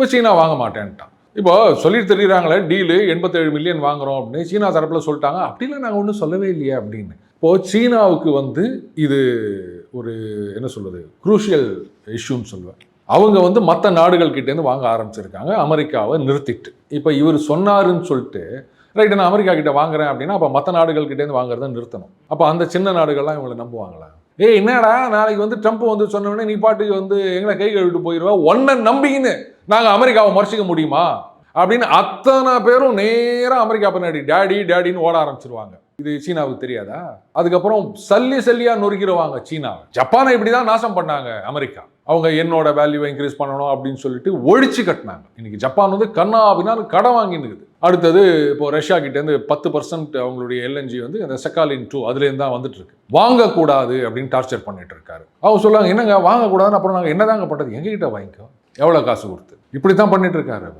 இப்போ சீனா வாங்க மாட்டேன்ட்டான். இப்போ சொல்லி தெரியுறாங்களே டீலு எண்பத்தேழு மில்லியன் வாங்குறோம் அப்படின்னு சீனா தரப்பில் சொல்லிட்டாங்க. அப்படிலாம் நாங்கள் ஒன்றும் சொல்லவே இல்லையே அப்படின்னு. இப்போது சீனாவுக்கு வந்து இது ஒரு என்ன சொல்வது குரூஷியல் இஷ்யூன்னு சொல்லுவேன். அவங்க வந்து மற்ற நாடுகள் கிட்டேருந்து வாங்க ஆரம்பிச்சிருக்காங்க. அமெரிக்காவை நிறுத்திட்டு. இப்போ இவர் சொன்னாருன்னு சொல்லிட்டு ரைட் நான் அமெரிக்கா கிட்ட வாங்குறேன் அப்படின்னா அப்போ மற்ற நாடுகள் கிட்டேருந்து வாங்குறத நிறுத்தணும். அப்போ அந்த சின்ன நாடுகள்லாம் இவங்களை நம்புவாங்களா? ஏய் என்னடா நாளைக்கு வந்து ட்ரம்ப் வந்து சொன்ன நீ பாட்டுக்கு வந்து எங்களை கை கழுவிட்டு போயிடுவா ஒன்றை நம்பிக்கின்னு. நாங்கள் அமெரிக்காவை மறைச்சிக்க முடியுமா? அப்படின்னு அத்தனை பேரும் நேராக அமெரிக்கா பின்னாடி டேடி டேடின்னு ஓட ஆரம்பிச்சிருவாங்க. இது சீனாவுக்கு தெரியாதா? அதுக்கப்புறம் சல்லி சல்லியா நொறுக்கிடுவாங்க சீனாவை. ஜப்பானை இப்படி தான் நாசம் பண்ணாங்க அமெரிக்கா. அவங்க என்னோட வேல்யூவை இன்க்ரீஸ் பண்ணணும் அப்படின்னு சொல்லிட்டு ஒழிச்சு கட்டினாங்க. இன்னைக்கு ஜப்பான் வந்து கண்ணா அப்படின்னு கடன் வாங்கினுக்குது அடுத்தது இப்போ ரஷ்யா கிட்டேருந்து பத்து பர்சன்ட் அவங்களுடைய எல்என்ஜி வந்து அந்த செக்காலின் டூ அதுலேருந்து தான் வந்துட்டு இருக்கு. வாங்கக்கூடாது அப்படின்னு டார்ச்சர் பண்ணிட்டு இருக்காரு. அவங்க சொல்லுவாங்க என்னங்க வாங்கக்கூடாதுன்னு அப்புறம் நாங்கள் என்னதாங்க பண்ணுறது எங்ககிட்ட வாங்கிக்கோ. எவ்வளோ காசு கொடுத்து? இப்படி தான் பண்ணிட்டு இருக்காரு அவர்.